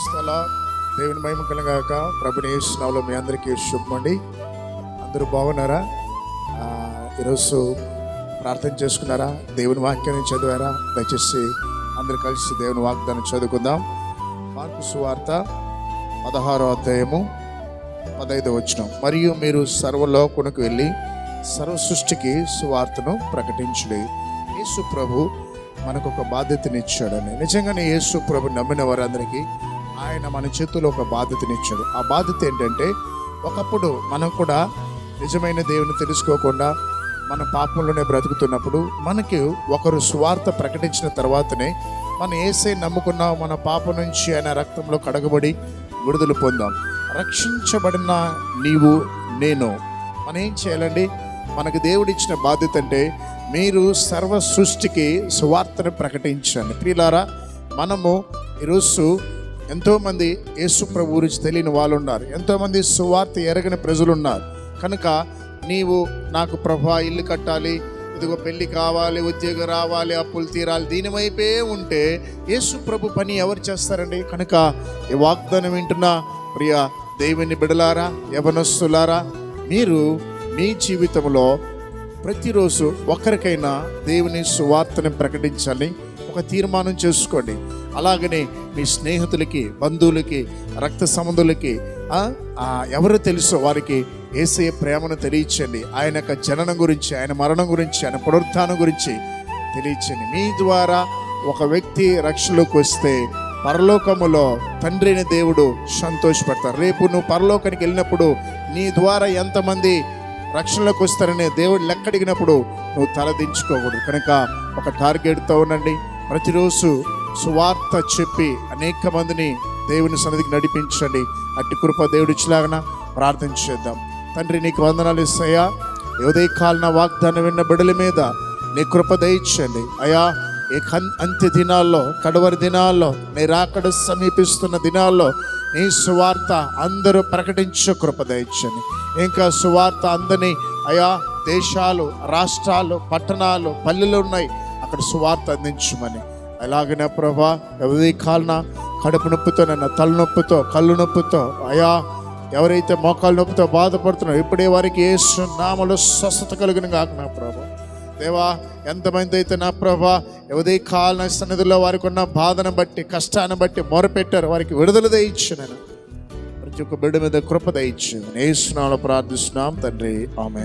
స్థల దేవుని మహిమ కలగాక ప్రభుని యేసునామలో మీ అందరికీ శుభమండి. అందరూ బాగున్నారా? ఈరోజు ప్రార్థన చేసుకున్నారా? దేవుని వాక్యాన్ని చదివారా? దయచేసి అందరు కలిసి దేవుని వాగ్దానం చదువుకుందాం. మార్పు సువార్త పదహారో అధ్యాయము పదహైదు వచ్చిన మరియు మీరు సర్వలోకునకు వెళ్ళి సర్వ సృష్టికి సువార్తను ప్రకటించుడి. యేసు ప్రభు మనకు ఒక బాధ్యతనిచ్చాడని. నిజంగానే యేసు ప్రభు నమ్మిన వారందరికీ ఆయన మన చేతిలో ఒక బాధ్యతనిచ్చాడు. ఆ బాధ్యత ఏంటంటే ఒకప్పుడు మనం కూడా నిజమైన దేవుని తెలుసుకోకుండా మన పాపంలోనే బ్రతుకుతున్నప్పుడు మనకి ఒకరు స్వార్థ ప్రకటించిన తర్వాతనే మనం ఏసై నమ్ముకున్న మన పాపం నుంచి ఆయన రక్తంలో కడగబడి విడుదల పొందాం. రక్షించబడిన నీవు నేను. మనం ఏం చేయాలండి? మనకు దేవుడిచ్చిన బాధ్యత అంటే మీరు సర్వ సృష్టికి సువార్తను ప్రకటించండి. ప్రియులారా మనము ఈరోజు ఎంతోమంది యేసు ప్రభు గురించి తెలియని వాళ్ళు ఉన్నారు ఎంతోమంది సువార్త ఎరగని ప్రజలు ఉన్నారు కనుక నీవు నాకు ప్రభా ఇల్లు కట్టాలి ఇదిగో పెళ్ళి కావాలి ఉద్యోగం రావాలి అప్పులు తీరాలి దీనివైపే ఉంటే యేసు ప్రభు పని ఎవరు చేస్తారండి? కనుక ఈ వాగ్దానం వింటున్న ప్రియ దేవుని బిడలారా యవనస్తులారా మీరు మీ జీవితంలో ప్రతిరోజు ఒకరికైనా దేవుని సువార్తను ప్రకటించాలి ఒక తీర్మానం చేసుకోండి. అలాగనే మీ స్నేహితులకి బంధువులకి రక్త సంబంధులకి ఎవరు తెలుసో వారికి ఏసే ప్రేమను తెలియచండి. ఆయన యొక్క జననం గురించి ఆయన మరణం గురించి ఆయన పునరుత్థానం గురించి తెలియచండి. మీ ద్వారా ఒక వ్యక్తి రక్షణలోకి వస్తే పరలోకములో తండ్రి అయిన దేవుడు సంతోషపడతారు రేపు నువ్వు పరలోకానికి వెళ్ళినప్పుడు నీ ద్వారా ఎంతమంది రక్షణలోకి వస్తారనే దేవుడు లెక్కడిగినప్పుడు నువ్వు తలదించుకోకూడదు. కనుక ఒక టార్గెట్తో ఉండండి. ప్రతిరోజు సువార్త చెప్పి అనేక మందిని దేవుని సన్నిధికి నడిపించండి. అట్టి కృప దేవుడిచ్చిలాగన ప్రార్థన చేద్దాం. తండ్రి నీకు వందనాలు ఇస్తాయా? ఉదయ కాలిన వాగ్దానం విన్న బిడల మీద నీ కృప దయచండి అయా ఈ అంత్య దినాల్లో కడవరి దినాల్లో నీ రాకడ సమీపిస్తున్న దినాల్లో నీ సువార్త అందరూ ప్రకటించే కృప దయచండి ఇంకా సువార్త అందని అయా దేశాలు రాష్ట్రాలు పట్టణాలు పల్లెలు ఉన్నాయి. అక్కడ సువార్త అందించమని ఎలాగనే ప్రభా ఎవరి కాలన కడుపు నొప్పితో నన్న తలనొప్పితో కళ్ళు నొప్పితో అయా ఎవరైతే మోకాలు నొప్పితో బాధపడుతున్నారో ఇప్పుడే వారికి ఏ నామలో స్వస్థత కలిగిన కాక నా ప్రభా. దేవా ఎంతమంది అయితే నా ప్రభా ఎవరి కాలన సన్నిధిలో వారికి ఉన్న బాధను బట్టి కష్టాన్ని బట్టి మొరపెట్టారు వారికి విడుదల దయచ్చు నేను ప్రతి ఒక్క బిడ్డ మీద కృప దయచ్చు నేస్తున్నాలో ప్రార్థిస్తున్నాం తండ్రి. ఆమె